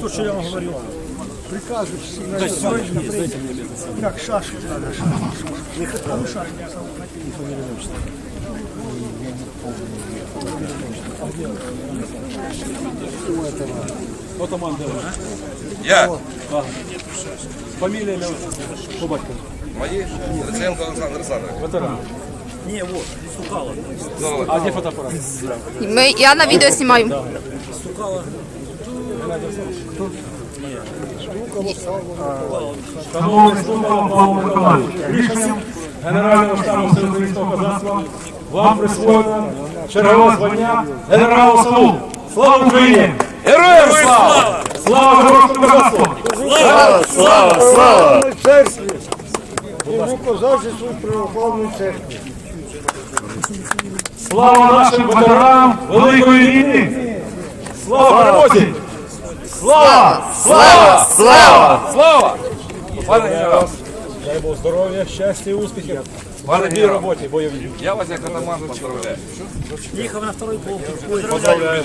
то, что я вам говорю. Приказывай всі на Да все есть, дайте мне это. Так, шашки надо, шашки. А ну шашки. Отаман, да. Я. Фамилия, имя, по батькові. Мої Гриценко Олександр Олександрович. Ветеран. Не, вот, Сукало. А где фотоаппарат? Ми, я на відео знімаю. Сукало. Шановний Слава Павло Миколаївич, рішенням Генерального штабу Всеукраїнського козацтва вам присвоєно чергове звання генерала САУ. Слава Україні! Героям слава! Слава героям козацтва! Слава, слава, слава! церкві. Слава нашим ветеранам Великої війни! Слава перемозі! Слава! Слава! Слава! Слава! Пане генерал, Дай Бог здоров'я, щастя і успіхів пане в генерал, роботі бойовій. я вас як атаман поздравляю. Ехал на второй полк. Поздравляю.